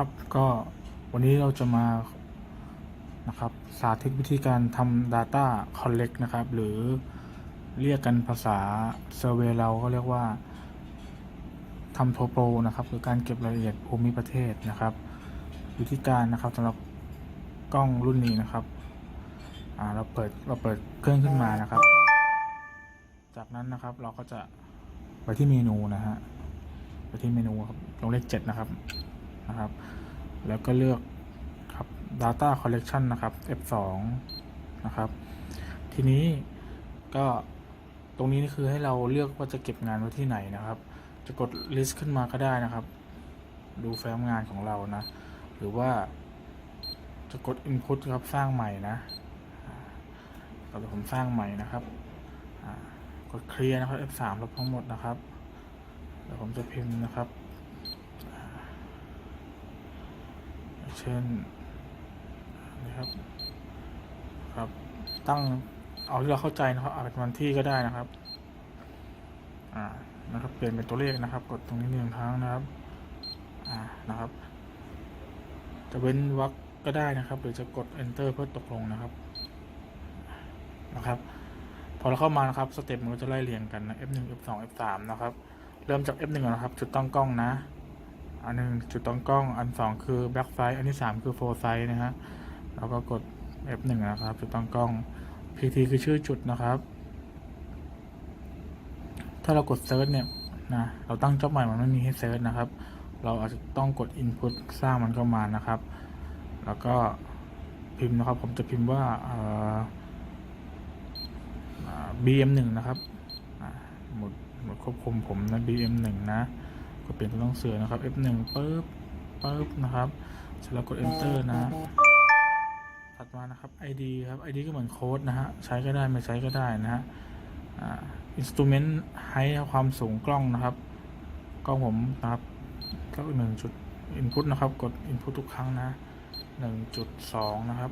ครับก็วันนี้เราจะมานะครับสาธิตวิธีการทำ Data Collect นะครับ หรือเรียกกันภาษา Survey เราก็เรียกว่าทำโทโปรนะครับคือการเก็บรายละเอียดภูมิประเทศนะครับ วิธีการนะครับสำหรับกล้องรุ่นนี้นะครับเราเปิดเราเปิดเครื่องขึ้นมานะครับ จากนั้นนะครับเราก็จะไปที่เมนูนะฮะไปที่เมนูครับลงเลขเจ็ดนะครับ นะครับ แล้วก็เลือกครับ data collection นะครับ F2 นะครับ ทีนี้ก็ตรงนี้นี่คือให้เราเลือกว่าจะเก็บงานไว้ที่ไหนนะครับ จะกด list ขึ้นมาก็ได้นะครับ ดูแฟ้มงานของเรานะ หรือว่าจะกด input ครับสร้างใหม่นะอ่าเดี๋ยวผมสร้างใหม่นะครับ กดเคลียร์นะครับ F3 ลบทั้งหมดนะครับเดี๋ยวผมจะพิมพ์นะครับอ่า เช่นนะครับครับตั้งเอาที่เราเข้าใจนะครับเอาเป็นวันที่ก็ได้นะครับอ่านะครับเปลี่ยนเป็นตัวเลขนะครับ กดตรงนี้หนึ่งครั้งนะครับอ่านะครับ จะเว้นวรรคก็ได้นะครับ หรือจะกด enter เพื่อตกลงนะครับนะครับพอเราเข้ามานะครับสเต็ปมันก็จะไล่เรียงกันนะ F1 F2 F3 นะครับ เริ่มจาก F1 ก่อนนะครับ จุดตั้งกล้องนะ อันหนึ่งจุดตั้งกล้อง อันสองคือ back side อันที่สามคือ forward side นะฮะ แล้วก็กด F1 นะครับ จุดตั้งกล้อง PT คือชื่อจุดนะครับ ถ้าเรากด search เนี่ยนะ เราตั้งจ็อบใหม่มันไม่มีให้ search นะครับ เราอาจจะต้องกด input สร้างมันเข้ามานะครับ แล้วก็พิมพ์นะครับ ผมจะพิมพ์ว่าา BM1 นะครับหมดหมดควบคุมผมนะ BM1 นะ กดเปลี่ยนตัวหนังสือนะครับ F1 ปึ๊บปึ๊บนะครับเสร็จแล้วกด enter นะถัดมานะครับ ID ครับ ID ก็เหมือนโค้ดนะฮะใช้ก็ได้ไม่ใช้ก็ได้นะฮะอ่า instrument height ความสูงกล้องนะครับกล้องผมนะครับก็หนึ่งจุด input นะครับ กด input ทุกครั้งนะหนึ่งจุดสองนะครับ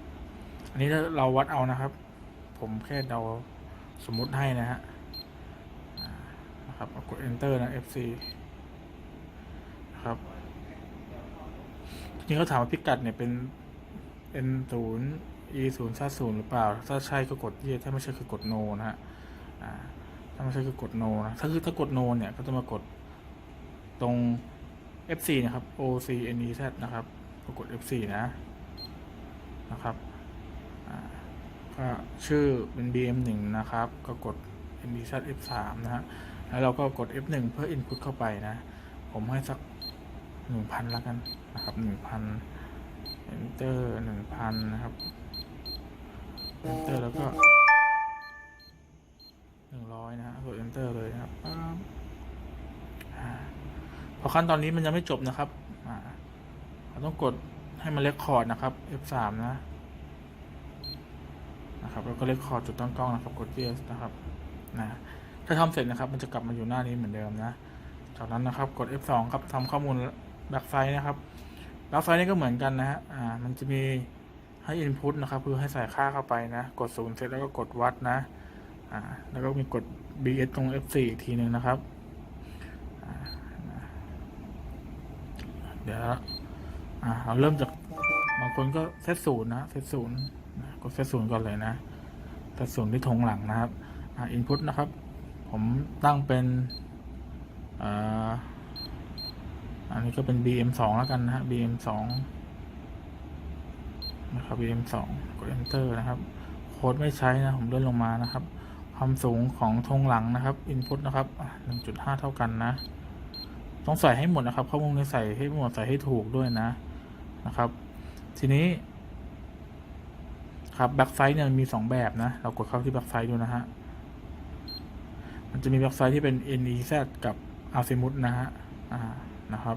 อันนี้เราวัดเอานะครับ ผมแค่เดาสมมุติให้นะฮะนะครับกด enter นะ FC นะครับ ทีนี้เขาถามว่าพิกัดเนี่ยเป็น n ศูนย์ e ศูนย์ซศูนย์หรือเปล่า ถ้าใช่ก็กด yes ถ้าไม่ใช่คือกด no นะฮะถ้าไม่ใช่คือกด no นะ ถ้าคือถ้ากด no เนี่ยก็จะมากดตรง F4 นะครับ O C N E Z นะครับก็กด F4 นะนะครับอ่าก็ชื่อเป็น BM1 นะครับ ก็กด N E Z F3 นะฮะแล้วเราก็กด F1 เพื่อ input เข้าไปนะ ผมให้สัก 1,000แล้วกันนะครับ1,000 enter 1,000นะครับ enter แล้วก็100นะฮะกด enter เลยนะครับอพอขั้นตอนนี้มันยังไม่จบนะครับอ่าเราต้องกดให้มันเลคคอร์ดนะครับ F3 นะนะครับแล้วก็เลคคอร์ดจุดตั้งกล้องนะครับกด yes นะครับนะถ้าทำเสร็จนะครับ มันจะกลับมาอยู่หน้านี้เหมือนเดิมนะ จากนั้นนะครับกด F2 ครับทำข้อมูล แบ็กไซด์นะครับแบ็กไซด์นี่ก็เหมือนกันนะฮะอ่ามันจะมีให้ input นะครับ คือให้ใส่ค่าเข้าไปนะ กดศูนย์เสร็จแล้วก็กดวัดนะอ่าแล้วก็มีกด bs ตรง F4 อีกทีหนึ่งนะครับเดี๋ยวอ่าเราเริ่มจากบางคนก็เซตศูนย์นะเซตศูนย์กดเซตศูนย์ก่อนเลยนะเซตศูนย์ที่ธงหลังนะครับอ่า input นะครับ ผมตั้งเป็นอ่า อันนี้ก็เป็น BM2 แล้วกันนะฮะ BM2 นะครับ BM2 กด enter นะครับ โค้ดไม่ใช้นะ ผมเลื่อนลงมานะครับ ความสูงของธงหลังนะครับ input นะครับอะ1.5 เท่ากันนะ ต้องใส่ให้หมดนะครับข้อมูลนี้ใส่ให้หมดใส่ให้ถูกด้วยนะนะครับ ทีนี้ ครับแบ็กไซด์เนี่ยมีสองแบบนะ เรากดเข้าที่แบ็กไซด์ดูนะฮะ มันจะมีแบ็กไซด์ที่เป็น NEZ กับ Azimuth นะฮะอ่า นะครับ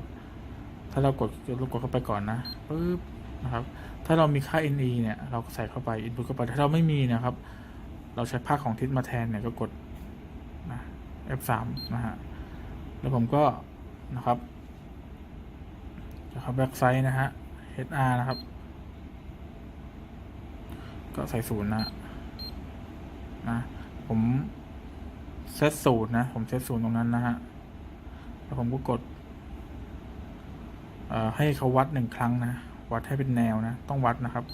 ถ้าเรากดเรากดเข้าไปก่อนนะปึ๊บนะครับ ถ้าเรามีค่า NE เนี่ยเราก็ใส่เข้าไป input เข้าไป ถ้าเราไม่มีนะครับ เราใช้ภาคของทิศมาแทนเนี่ยก็กดนะ F3 นะฮะ แล้วผมก็นะครับนะครับแบ็กไซด์นะฮะ HR นะครับ ก็ใส่ศูนย์นะนะผมเซตศูนย์นะ ผมเซตศูนย์ตรงนั้นนะฮะ แล้วผมก็กด ให้เขาวัดหนึ่งครั้งนะ วัดให้เป็นแนวนะ ต้องวัดนะครับ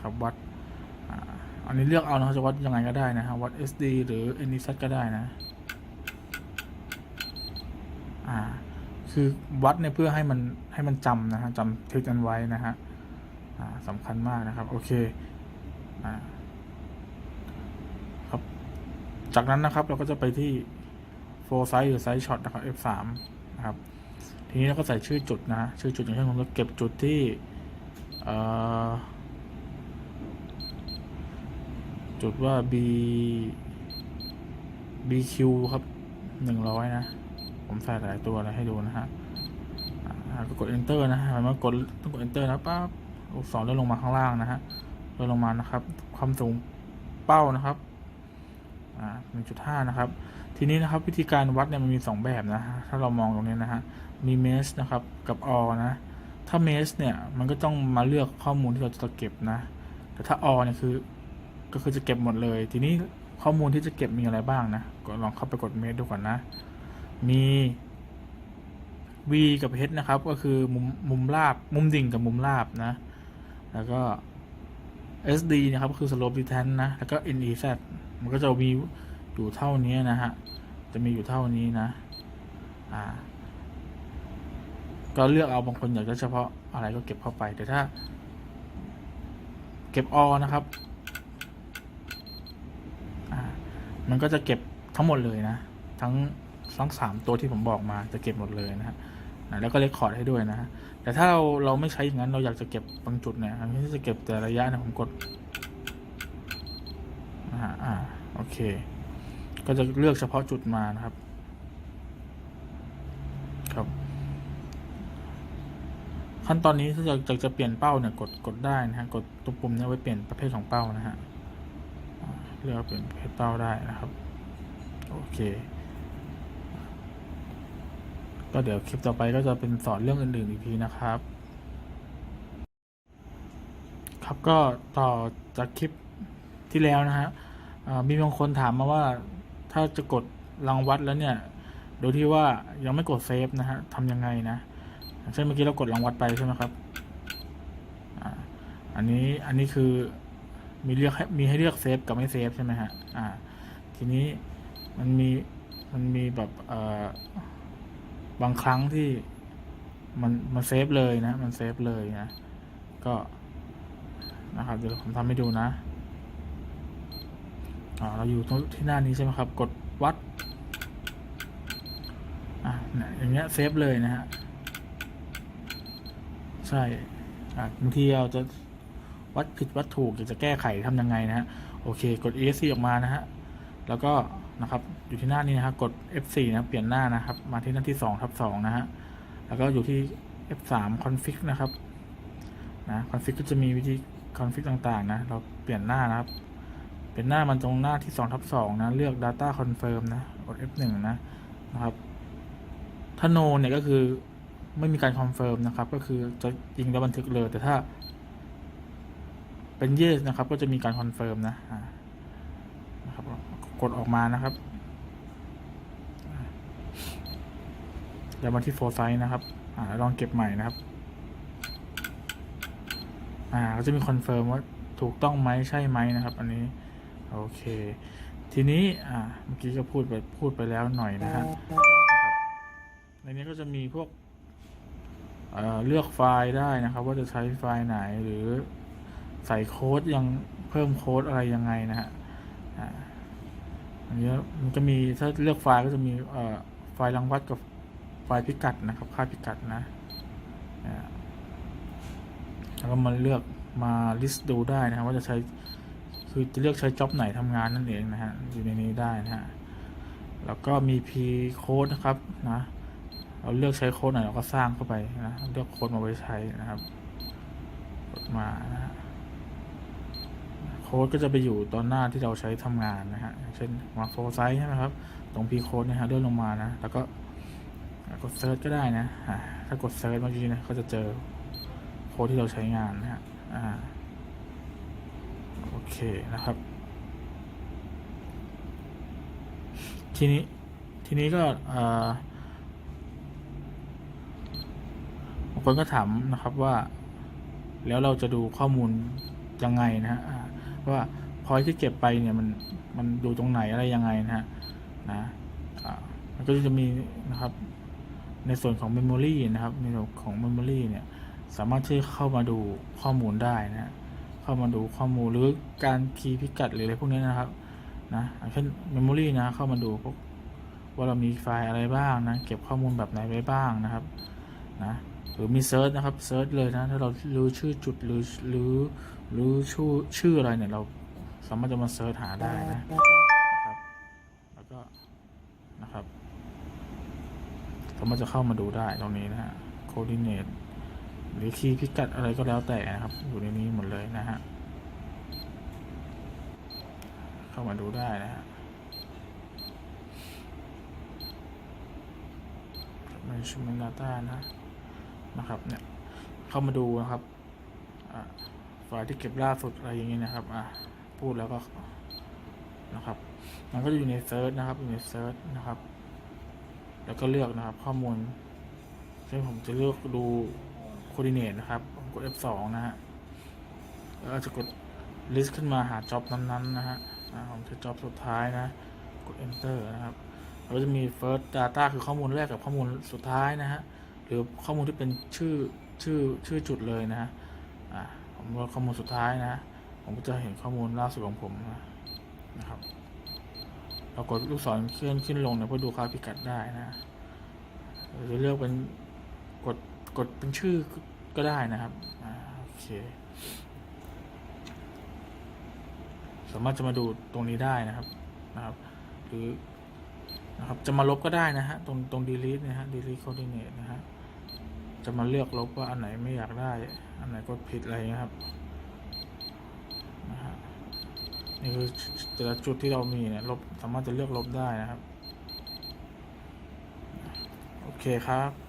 ครับวัดอ,อันนี้เลือกเอานะจะวัดยังไงก็ได้นะฮะวัด SD หรือ NZ ก็ได้นะ อ่า คือวัดเนี่ยเพื่อให้มันให้มันจำนะฮะจำทิศกันไว้นะฮะอ่าสำคัญมากนะครับ โอเค อ่า ครับ จากนั้นนะครับเราก็จะไปที่ full size หรือ size shot นะครับ f3 นะครับ ทีนี้เราก็ใส่ชื่อจุดนะชื่อจุดอย่างเช่นผมจะเก็บจุดที่จุดว่า b bq ครับหนึ่งร้อยนะ ผมใส่หลายตัวเลยให้ดูนะฮะก็กด enter นะฮะหมายว่ากดต้องกด enter นะปั๊บลูกศรเลื่อนลงมาข้างล่างนะฮะเลื่อนลงมานะครับ ความสูงเป้านะครับอ่าหนึ่งจุดห้านะครับ ทีนี้นะครับวิธีการวัดเนี่ยมันมี 2 แบบนะฮะถ้าเรามองตรงนี้นะฮะ มีเมสนะครับกับออนะ ถ้าเมสเนี่ยมันก็ต้องมาเลือกข้อมูลที่เราจะเก็บนะ แต่ถ้าออเนี่ยคือก็คือจะเก็บหมดเลย ทีนี้ข้อมูลที่จะเก็บมีอะไรบ้างนะก็ลองเข้าไปกดเมสดูก่อนนะ มี V กับ H นะครับ ก็คือมุมมุมราบ มุมดิ่งกับมุมราบนะ แล้วก็ SD นะครับก็คือ slope distance นะ แล้วก็ NEZ มันก็จะมี อยู่เท่านี้นะฮะ จะมีอยู่เท่านี้นะ อ่า ก็เลือกเอาบางคนอยากจะเฉพาะอะไรก็เก็บเข้าไป แต่ถ้า เก็บอนะครับ อ่า มันก็จะเก็บทั้งหมดเลยนะ ทั้งทั้งสามตัวที่ผมบอกมาจะเก็บหมดเลยนะฮะแล้วก็เลคคอร์ดให้ด้วยนะแต่ถ้าเราเราไม่ใช้อย่างนั้นเราอยากจะเก็บบางจุดเนี่ยอันนี้จะเก็บแต่ระยะนะผมกดนะฮะอ่าโอเค ก็จะเลือกเฉพาะจุดมานะครับ ครับ ขั้นตอนนี้ถ้าจะจะจะเปลี่ยนเป้าเนี่ยกดกดได้นะฮะกดตัวปุ่มนี่ยไว้เปลี่ยนประเภทของเป้านะฮะเลือกเปลี่ยนประเภทเป้าได้นะครับโอเคก็เดี๋ยวคลิปต่อไปก็จะเป็นสอนเรื่องอื่นๆอีกทีนะครับ ครับก็ต่อจากคลิปที่แล้วนะฮะมีบางคนถามมาว่า ถ้าจะกดรางวัดแล้วเนี่ย โดยที่ว่ายังไม่กดเซฟนะฮะทำยังไงนะเช่นเมื่อกี้เรากดรางวัดไปใช่ไหมครับอันนี้อันนี้คือมีเลือกให้มีให้เลือกเซฟกับไม่เซฟใช่ไหมฮะอ่าทีนี้มันมีมันมีแบบเอ่อบางครั้งที่มันมันเซฟเลยนะ มันเซฟเลยนะ ก็นะครับเดี๋ยวผมทำให้ดูนะอ่า เราอยู่ตรงที่หน้านี้ใช่ไหมครับ กดวัดอะเนี่ยอย่างเงี้ยเซฟเลยนะฮะ ใช่อะบางทีเราจะวัดผิดวัดถูกอยากจะแก้ไขทำยังไงนะฮะ โอเค กด ESC ออกมานะฮะ แล้วก็นะครับ อยู่ที่หน้านี้นะครับ กด F4 นะเปลี่ยนหน้านะครับ มาที่หน้าที่2ทับ2นะฮะ แล้วก็อยู่ที่ F3 config นะครับ นะ config ก็จะมีวิธี config ต่างๆ นะ เราเปลี่ยนหน้านะครับ เปลี่ยนหน้ามันตรงหน้าที่2ทับ2นะ เลือก data confirm นะกด F1 นะนะครับ ถ้า no เนี่ยก็คือไม่มีการคอนเฟิร์มนะครับ ก็คือจะยิงแล้วบันทึกเลย แต่ถ้า เป็น yes นะครับ ก็จะมีการคอนเฟิร์มนะนะครับกดออกมานะครับแล้วมาที่โฟร์ไซส์นะครับ อ่าลองเก็บใหม่นะครับ อ่าก็จะมีคอนเฟิร์มว่าถูกต้องไหมใช่ไหมนะครับ อันนี้ โอเค ทีนี้อ่าเมื่อกี้ก็พูดไปพูดไปแล้วหน่อยนะฮะในนี้ก็จะมีพวกเอ่อเลือกไฟล์ได้นะครับ ว่าจะใช้ไฟล์ไหนหรือใส่โค้ดยังเพิ่มโค้ดอะไรยังไงนะฮะอ่าอันนี้มันจะมีถ้าเลือกไฟล์ก็จะมีเอ่อไฟล์รังวัดกับไฟล์พิกัดนะครับ ค่าพิกัดนะอ่าแล้วก็มาเลือกมาลิสต์ดูได้นะครับว่าจะใช้ คือจะเลือกใช้จ็อบไหนทำงานนั่นเองนะฮะอยู่ในนี้ได้นะฮะแล้วก็มี p โค้ดนะครับนะเราเลือกใช้โค้ดไหนเราก็สร้างเข้าไปนะเลือกโค้ดมาไว้ใช้นะครับกดมานะฮะโค้ดก็จะไปอยู่ตอนหน้าที่เราใช้ทำงานนะฮะเช่นมาโฟไซส์ใช่ไหมครับ ตรง p โค้ดนะฮะเลื่อนลงมานะ แล้วก็กดเซิร์ชก็ได้นะถ้ากดเซิร์ชเมื่อกี้นะก็จะเจอโค้ดที่เราใช้งานนะฮะอ่า โอเคนะครับ ทีนี้ทีนี้ก็เอ่อางคนก็ถามนะครับว่า แล้วเราจะดูข้อมูลยังไงนะฮะว่าพอยที่เก็บไปเนี่ยมันมันดูตรงไหนอะไรยังไงนะฮะนะมันก็จะมีนะครับในส่วนของ Memory นะครับในส่วนของ Memory เนี่ยสามารถที่เข้ามาดูข้อมูลได้นะฮะ เข้ามาดูข้อมูลหรือการคีย์พิกัดหรืออะไรพวกนี้นะครับนะอย่างเช่น Memory นะเข้ามาดูพวกว่าเรามีไฟล์อะไรบ้างนะเก็บข้อมูลแบบไหนไว้บ้างนะครับนะหรือมีเซิร์ชนะครับเซิร์ชเลยนะถ้าเรารู้ชื่อจุดหรือหรือหรือชื่อชื่ออะไรเนี่ยเราสามารถจะมาเซิร์ชหาได้นะนะครับแล้วก็นะครับสามารถจะเข้ามาดูได้ตรงนี้นะฮะ coordinate หรือคีย์พิกัดอะไรก็แล้วแต่นะครับ อยู่ในนี้หมดเลยนะฮะ เข้ามาดูได้นะฮะ management data นะนะครับเนี่ยเข้ามาดูนะครับอ่าไฟล์ที่เก็บล่าสุดอะไรอย่างนี้นะครับอะพูดแล้วก็นะครับ มันก็อยู่ในเซิร์ชนะครับอยู่ในเซิร์ชนะครับ แล้วก็เลือกนะครับ ข้อมูลซึ่งผมจะเลือกดู coordinate นะครับผมกด F2 นะฮะแล้วจะกด list ขึ้นมาหา job นั้นๆนะฮะอ่าผมจะ job สุดท้ายนะ กด enter นะครับเราจะมี first data คือข้อมูลแรกกับข้อมูลสุดท้ายนะฮะ หรือข้อมูลที่เป็นชื่อชื่อชื่อจุดเลยนะฮะอ่าผมว่าข้อมูลสุดท้ายนะ ผมก็จะเห็นข้อมูลล่าสุดของผมนะนะครับเรากดลูกศรเคลื่อนขึ้นลงเนี่ยเพื่อดูค่าพิกัดได้นะหรือเลือกเป็น กดเป็นชื่อก็ได้นะครับโอเค สามารถจะมาดูตรงนี้ได้นะครับนะครับ หรือนะครับ จะมาลบก็ได้นะฮะตรงตรง delete นะฮะ delete coordinate นะฮะจะมาเลือกลบว่าอันไหนไม่อยากได้ อันไหนกดผิดอะไรเงี้ยครับนะฮะนี่คือแต่ละจุดที่เรามีเนี่ยลบสามารถจะเลือกลบได้นะครับ โอเคครับ